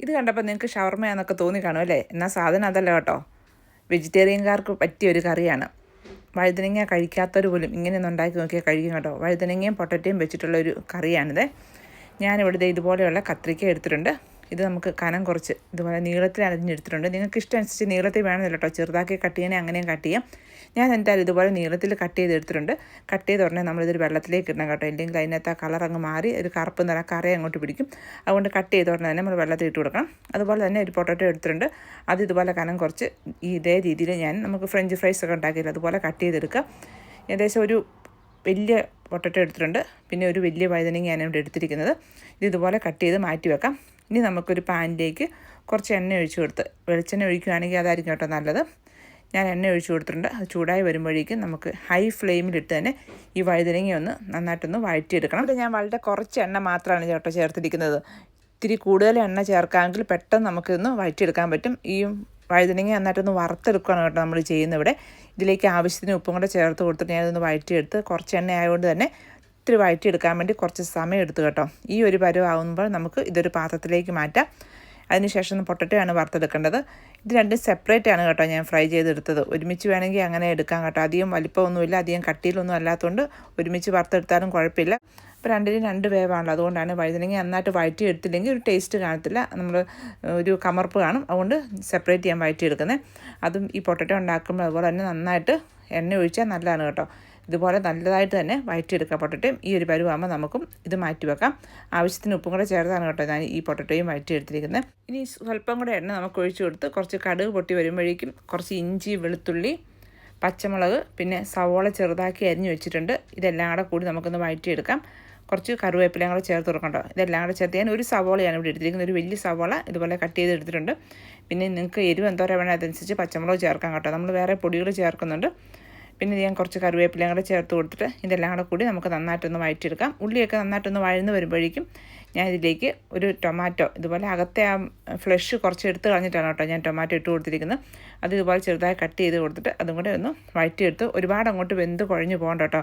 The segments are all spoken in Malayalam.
ഇത് കണ്ടപ്പോൾ നിങ്ങൾക്ക് ഷവർമയാന്നൊക്കെ തോന്നി കാണും അല്ലേ? എന്നാൽ സാധനം അതല്ല കേട്ടോ. വെജിറ്റേറിയൻകാർക്ക് പറ്റിയ ഒരു കറിയാണ്. വഴുതനങ്ങ കഴിക്കാത്തവർ പോലും ഇങ്ങനെയൊന്നും ഉണ്ടാക്കി നോക്കിയാൽ കഴിക്കും കേട്ടോ. വഴുതനങ്ങയും പൊട്ടറ്റയും വെച്ചിട്ടുള്ള ഒരു കറിയാണിത്. ഞാനിവിടുത്തെ ഇതുപോലെയുള്ള കത്രിക്ക എടുത്തിട്ടുണ്ട്. ഇത് നമുക്ക് കനം കുറച്ച് ഇതുപോലെ നീളത്തിൽ അരിഞ്ഞെടുത്തിട്ടുണ്ട്. നിങ്ങൾക്ക് ഇഷ്ടമനുസരിച്ച് നീളത്തിൽ വേണമെന്നില്ല കേട്ടോ ചെറുതാക്കി കട്ട് ചെയ്യണേ അങ്ങനെയും കട്ട് ചെയ്യാം. ഞാൻ എന്തായാലും ഇതുപോലെ നീളത്തിൽ കട്ട് ചെയ്ത് എടുത്തിട്ടുണ്ട് കട്ട് ചെയ്ത് ഉടനെ നമ്മളിതൊരു വെള്ളത്തിലേക്ക് ഇടണം കേട്ടോ. ഇല്ലെങ്കിൽ അതിനകത്ത് ആ കളർ അങ്ങ് മാറി ഒരു കറുപ്പ് നിറ കറി അങ്ങോട്ട് പിടിക്കും. അതുകൊണ്ട് കട്ട് ചെയ്ത് ഉടനെ തന്നെ നമ്മൾ വെള്ളത്തിൽ ഇട്ട് കൊടുക്കണം. അതുപോലെ തന്നെ ഒരു പൊട്ടറ്റോ എടുത്തിട്ടുണ്ട്. അത് ഇതുപോലെ കനം കുറച്ച് ഈ ഇതേ രീതിയിൽ ഞാൻ നമുക്ക് ഫ്രഞ്ച് ഫ്രൈസ് ഒക്കെ ഉണ്ടാക്കിയില്ല അതുപോലെ കട്ട് ചെയ്തെടുക്കുക. ഏകദേശം ഒരു വലിയ പൊട്ടറ്റോ എടുത്തിട്ടുണ്ട്. പിന്നെ ഒരു വലിയ വഴുതനങ്ങയാണ് ഇവിടെ എടുത്തിരിക്കുന്നത്. ഇത് ഇതുപോലെ കട്ട് ചെയ്ത് മാറ്റി വെക്കാം. ഇനി നമുക്കൊരു പാനിലേക്ക് കുറച്ച് എണ്ണ ഒഴിച്ച് കൊടുത്ത് വെളിച്ചെണ്ണ ഒഴിക്കുകയാണെങ്കിൽ അതായിരിക്കും കേട്ടോ നല്ലത്. ഞാൻ എണ്ണ ഒഴിച്ച് കൊടുത്തിട്ടുണ്ട്. അത് ചൂടായി വരുമ്പോഴേക്കും നമുക്ക് ഹൈ ഫ്ലെയിമിലിട്ട് തന്നെ ഈ വഴുതനങ്ങ ഒന്ന് നന്നായിട്ടൊന്ന് വഴറ്റിയെടുക്കണം. അപ്പോൾ ഞാൻ വളരെ കുറച്ച് എണ്ണ മാത്രമാണ് ചേട്ടോ ചേർത്തിരിക്കുന്നത്. ഇത്തിരി കൂടുതൽ എണ്ണ ചേർക്കാമെങ്കിൽ പെട്ടെന്ന് നമുക്കിന്ന് വഴറ്റിയെടുക്കാൻ പറ്റും. ഈ വഴുതനങ്ങ നന്നായിട്ടൊന്ന് വറുത്തെടുക്കുകയാണ് കേട്ടോ നമ്മൾ ചെയ്യുന്നത് ഇവിടെ. ഇതിലേക്ക് ആവശ്യത്തിന് ഉപ്പും കൂടെ ചേർത്ത് കൊടുത്തിട്ട് ഞാനതൊന്ന് വഴറ്റിയെടുത്ത് കുറച്ച് എണ്ണ ആയതുകൊണ്ട് തന്നെ ഇത്തിരി വഴറ്റിയെടുക്കാൻ വേണ്ടി കുറച്ച് സമയം എടുത്തു കേട്ടോ. ഈ ഒരു പരുവാകുമ്പോൾ നമുക്ക് ഇതൊരു പാത്രത്തിലേക്ക് മാറ്റാം. അതിനുശേഷം പൊട്ടറ്റോ ആണ് വറുത്തെടുക്കേണ്ടത്. ഇത് രണ്ടും സെപ്പറേറ്റ് ആണ് കേട്ടോ ഞാൻ ഫ്രൈ ചെയ്തെടുത്തത്. ഒരുമിച്ച് വേണമെങ്കിൽ അങ്ങനെ എടുക്കാം കേട്ടോ. അധികം വലിപ്പമൊന്നുമില്ല അധികം കട്ടിയിലൊന്നും അല്ലാത്തതുകൊണ്ട് ഒരുമിച്ച് വറുത്തെടുത്താലും കുഴപ്പമില്ല. അപ്പോൾ രണ്ടിനും രണ്ട് വേവാണല്ലോ. അതുകൊണ്ടാണ് വഴുതനങ്ങ നന്നായിട്ട് വഴറ്റി എടുത്തില്ലെങ്കിൽ ഒരു ടേസ്റ്റ് കാണത്തില്ല. നമ്മൾ ഒരു കമർപ്പ് കാണും. അതുകൊണ്ട് സെപ്പറേറ്റ് ചെയ്യാൻ വഴറ്റി എടുക്കുന്നത് അതും ഈ പൊട്ടറ്റോ ഉണ്ടാക്കുമ്പോൾ അതുപോലെ തന്നെ നന്നായിട്ട് എണ്ണ ഒഴിച്ചാൽ നല്ലതാണ് കേട്ടോ. ഇതുപോലെ നല്ലതായിട്ട് തന്നെ വഴറ്റിയെടുക്കുക പൊട്ടറ്റയും ഈ ഒരു പരുവാകുമ്പോൾ നമുക്കും ഇത് മാറ്റി വെക്കാം ആവശ്യത്തിന് ഉപ്പും കൂടെ ചേർത്താണ് കേട്ടോ ഞാൻ ഈ പൊട്ടറ്റയും വഴറ്റിയെടുത്തിരിക്കുന്നത് ഇനി സ്വല്പം കൂടെ എണ്ണ നമുക്ക് ഒഴിച്ചു കൊടുത്ത് കുറച്ച് കടുക് പൊട്ടി വരുമ്പോഴേക്കും കുറച്ച് ഇഞ്ചി വെളുത്തുള്ളി പച്ചമുളക് പിന്നെ സവോള ചെറുതാക്കി അരിഞ്ഞു വെച്ചിട്ടുണ്ട്. ഇതെല്ലാം കൂടെ കൂടി നമുക്കൊന്ന് വഴറ്റിയെടുക്കാം കുറച്ച് കറിവേപ്പിലയും കൂടെ ചേർത്ത് കൊടുക്കണ്ടോ ഇതെല്ലാം കൂടെ ചേർത്ത് ഞാൻ ഒരു സവോളയാണ് ഇവിടെ എടുത്തിരിക്കുന്നത്. ഒരു വലിയ സവോള ഇതുപോലെ കട്ട് ചെയ്ത് എടുത്തിട്ടുണ്ട്. പിന്നെ നിങ്ങൾക്ക് എരിവ് എന്തോരം വേണം അതനുസരിച്ച് പച്ചമുളക് ചേർക്കാം കേട്ടോ. നമ്മൾ വേറെ പൊടികൾ ചേർക്കുന്നുണ്ട്. പിന്നെ ഞാൻ കുറച്ച് കറിവേപ്പിലയും കൂടെ ചേർത്ത് കൊടുത്തിട്ട് ഇതെല്ലാം കൂടെ കൂടി നമുക്ക് നന്നായിട്ടൊന്ന് വഴറ്റിയെടുക്കാം. ഉള്ളിയൊക്കെ നന്നായിട്ടൊന്ന് വഴന്ന് വരുമ്പോഴേക്കും ഞാൻ ഇതിലേക്ക് ഒരു ടൊമാറ്റോ ഇതുപോലെ അകത്തെ ആ ഫ്ലഷ് കുറച്ച് എടുത്ത് കളഞ്ഞിട്ടാണ് കേട്ടോ ഞാൻ ടൊമാറ്റോ ഇട്ട് കൊടുത്തിരിക്കുന്നത്. അത് ഇതുപോലെ ചെറുതായി കട്ട് ചെയ്ത് കൊടുത്തിട്ട് അതും കൂടെ ഒന്ന് വഴറ്റിയെടുത്ത് ഒരുപാട് അങ്ങോട്ട് വെന്ത് കുഴഞ്ഞു പോകണ്ട കേട്ടോ.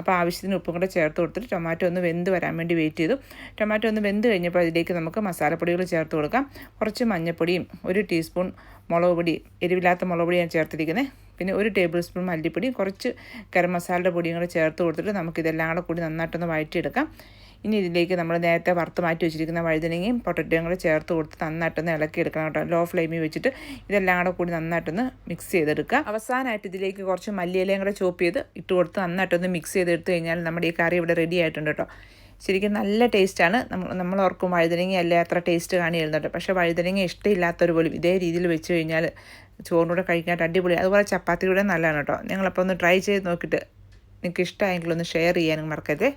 അപ്പോൾ ആവശ്യത്തിന് ഉപ്പും കൂടെ ചേർത്ത് കൊടുത്തിട്ട് ടൊമാറ്റോ ഒന്ന് വെന്ത് വരാൻ വേണ്ടി വെയിറ്റ് ചെയ്തു. ടൊമാറ്റോ ഒന്ന് വെന്ത് കഴിഞ്ഞപ്പോൾ അതിലേക്ക് നമുക്ക് മസാലപ്പൊടികൾ ചേർത്ത് കൊടുക്കാം. കുറച്ച് മഞ്ഞൾപ്പൊടിയും ഒരു ടീസ്പൂൺ മുളക് പൊടി എരിവില്ലാത്ത മുളക് പൊടി ഞാൻ ചേർത്തിരിക്കുന്നത്. പിന്നെ ഒരു ടേബിൾ സ്പൂൺ മല്ലിപ്പൊടി കുറച്ച് ഗരം മസാലയുടെ പൊടിയും കൂടെ ചേർത്ത് കൊടുത്തിട്ട് നമുക്കിതെല്ലാം കൂടെ കൂടി നന്നായിട്ടൊന്ന് വഴറ്റിയെടുക്കാം. ഇനി ഇതിലേക്ക് നമ്മൾ നേരത്തെ വറുത്ത് മാറ്റി വെച്ചിരിക്കുന്ന വഴുതനങ്ങയും പൊട്ടറ്റയും കൂടെ ചേർത്ത് കൊടുത്ത് നന്നായിട്ടൊന്ന് ഇളക്കി എടുക്കണം കേട്ടോ. ലോ ഫ്ലെയിമിൽ വെച്ചിട്ട് ഇതെല്ലാം കൂടെ കൂടി നന്നായിട്ടൊന്ന് മിക്സ് ചെയ്തെടുക്കുക. അവസാനമായിട്ട് ഇതിലേക്ക് കുറച്ച് മല്ലിയിലയും കൂടെ ചോപ്പ് ചെയ്ത് ഇട്ട് കൊടുത്ത് നന്നായിട്ടൊന്ന് മിക്സ് ചെയ്തെടുത്ത് കഴിഞ്ഞാൽ നമ്മുടെ ഈ കറി ഇവിടെ റെഡി ആയിട്ടുണ്ട് കേട്ടോ. ശരിക്കും നല്ല ടേസ്റ്റാണ്. നമ്മൾ നമ്മൾ ഓർക്കും വഴുതനങ്ങ അല്ലേ അത്ര ടേസ്റ്റ് കാണിയിരുന്നുണ്ട് പക്ഷേ വഴുതനങ്ങ ഇഷ്ടമില്ലാത്തവർ പോലും ഇതേ രീതിയിൽ വെച്ച് കഴിഞ്ഞാൽ ചോറിനൂടെ കഴിക്കാൻ അടിപൊളി. അതുപോലെ ചപ്പാത്തി ചപ്പാത്തിയുടെ നല്ലതാണ് കേട്ടോ. നിങ്ങളപ്പോൾ ഒന്ന് ട്രൈ ചെയ്ത് നോക്കിയിട്ട് നിങ്ങൾക്ക് ഇഷ്ടമായെങ്കിൽ ഒന്ന് ഷെയർ ചെയ്യാനും മറക്കരുതേ.